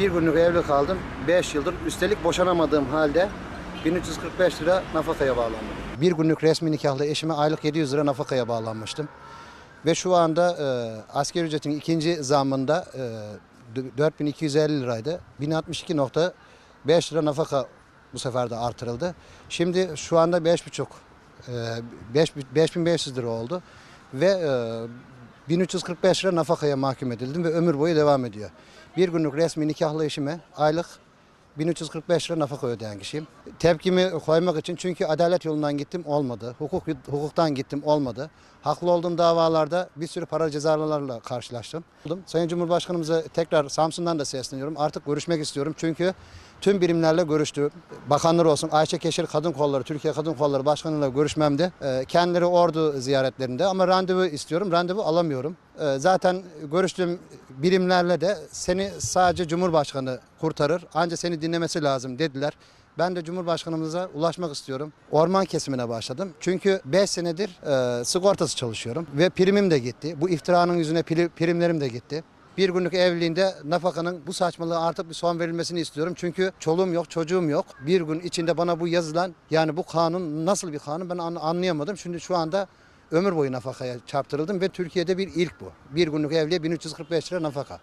Bir günlük evli kaldım. 5 yıldır. Üstelik boşanamadığım halde 1345 lira nafakaya bağlandım. Bir günlük resmi nikahlı eşime aylık 700 lira nafakaya bağlanmıştım. Ve şu anda e, asgari ücretin ikinci zamında e, 4250 liraydı. 1062.5 lira nafaka bu sefer de artırıldı. Şimdi şu anda 5,5 e, 5 5500 lira oldu. Ve e, 1345 lira nafakaya mahkum edildim ve ömür boyu devam ediyor. Bir günlük resmi nikahlı eşime aylık 1345 lira nafaka ödeyen kişiyim. Tepkimi koymak için çünkü adalet yolundan gittim olmadı. Hukuk hukuktan gittim olmadı. Haklı olduğum davalarda bir sürü para cezalarla karşılaştım. Sayın Cumhurbaşkanımıza tekrar Samsun'dan da sesleniyorum. Artık görüşmek istiyorum. Çünkü tüm birimlerle görüştü. Bakanlar olsun Ayşe Keşir Kadın Kolları, Türkiye Kadın Kolları Başkanı'yla görüşmemde. e, Kendileri ordu ziyaretlerinde ama randevu istiyorum. Randevu alamıyorum. E, Zaten görüştüğüm birimlerle de seni sadece Cumhurbaşkanı kurtarır. Ancak seni dinlemesi lazım dediler. Ben de Cumhurbaşkanımıza ulaşmak istiyorum. Orman kesimine başladım. Çünkü 5 senedir e, sigortası çalışıyorum ve primim de gitti. Bu iftiranın yüzüne pri- primlerim de gitti. Bir günlük evliliğinde nafakanın bu saçmalığa artık bir son verilmesini istiyorum. Çünkü çoluğum yok, çocuğum yok. Bir gün içinde bana bu yazılan yani bu kanun nasıl bir kanun ben an- anlayamadım. Şimdi şu anda ömür boyu nafakaya çarptırıldım ve Türkiye'de bir ilk bu. Bir günlük evliliğe 1345 lira nafaka.